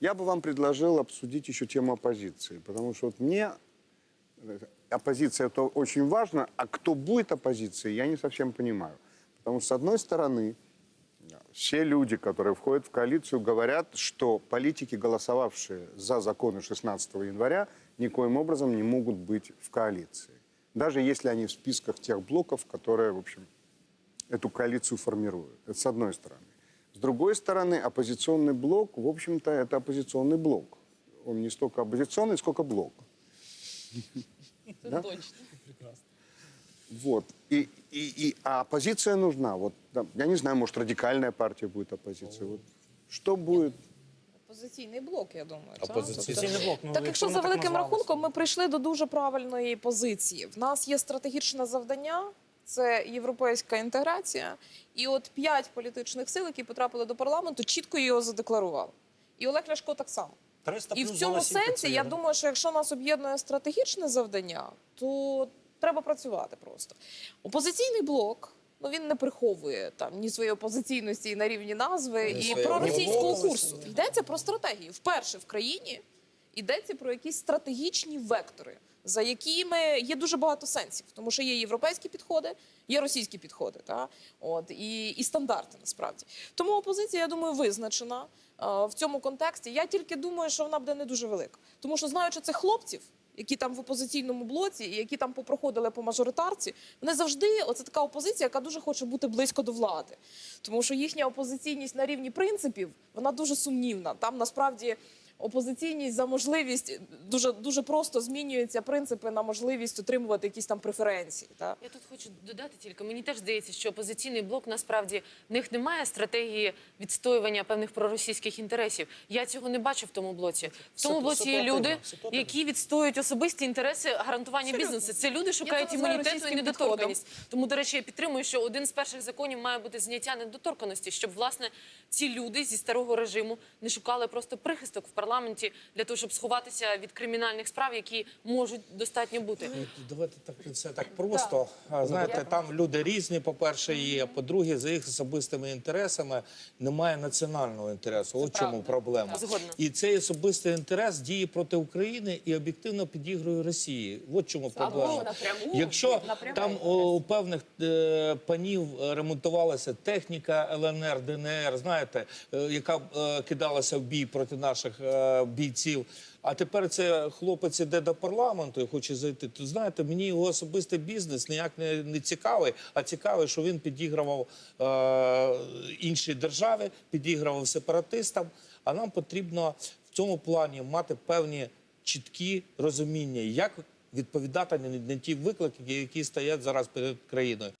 Я бы вам предложил обсудить еще тему оппозиции, потому что вот мне э, оппозиция это очень важно, а кто будет оппозицией, я не совсем понимаю. Потому что, с одной стороны, все люди, которые входят в коалицию, говорят, что политики, голосовавшие за законы 16 января, никоим образом не могут быть в коалиции. Даже если они в списках тех блоков, которые, в общем, эту коалицию формируют. Это с одной стороны. С другой стороны, оппозиционный блок, в общем-то, это оппозиционный блок. Он не столько оппозиционный, сколько блок. Да? Точно. Вот. И, и, и, а оппозиция нужна. Вот, да, я не знаю, может, радикальная партия будет оппозицией. Вот. Что будет? Опозиційний блок, я думаю. так? Опозиційний блок. Ну, Так, якщо воно за великим називалося. рахунком ми прийшли до дуже правильної позиції. В нас є стратегічне завдання. Це європейська інтеграція, і от п'ять політичних сил, які потрапили до парламенту, чітко його задекларували. І Олег Ляшко так само. 300 І в цьому сенсі я думаю, що якщо нас об'єднує стратегічне завдання, то треба працювати просто. Опозиційний блок. Ну він не приховує там ні своєї опозиційності на рівні назви Ні і про російського курсу. Йдеться про стратегію. Вперше в країні йдеться про якісь стратегічні вектори, за якими є дуже багато сенсів, тому що є європейські підходи, є російські підходи, та от і, і стандарти насправді. Тому опозиція, я думаю, визначена е, в цьому контексті. Я тільки думаю, що вона буде не дуже велика, тому що знаючи цих хлопців. Які там в опозиційному блоці, і які там попроходили по мажоритарці, вони завжди оце така опозиція, яка дуже хоче бути близько до влади, тому що їхня опозиційність на рівні принципів вона дуже сумнівна. Там насправді опозиційність за можливість дуже дуже просто змінюються принципи на можливість отримувати якісь там преференції. Та? Я тут хочу додати тільки. Мені теж здається, що опозиційний блок насправді в них немає стратегії відстоювання певних проросійських інтересів. Я цього не бачу в тому блоці. В тому блоці є люди, які відстоюють особисті інтереси гарантування бізнесу. Це люди шукають імунітету і російським недоторканість. Тому, до речі, я підтримую, що один з перших законів має бути зняття недоторканості, щоб власне ці люди зі старого режиму не шукали просто прихисток в парламенті для того, щоб сховатися від кримінальних справ, які можуть достатньо бути. Ну, Давайте так все так просто. А, Знаєте, там люди різні, по-перше, є. По-друге, за їх особистими інтересами немає національного інтересу. От в чому проблема. Згодна. І цей особистий інтерес діє проти України і об'єктивно підігрує Росії. От в чому проблема. напряму. Якщо Напряму. там о, у певних е, панів е, ремонтувалася техніка ЛНР, ДНР, знаєте, е, яка е, кидалася в бій проти наших е, бійців. А тепер це хлопець іде до парламенту і хоче зайти. То знаєте, мені його особистий бізнес ніяк не, не цікавий, а цікавий, що він підігрував е, іншій державі, підігрував сепаратистам. А нам потрібно в цьому плані мати певні чіткі розуміння, як відповідати на ті виклики, які стоять зараз перед країною.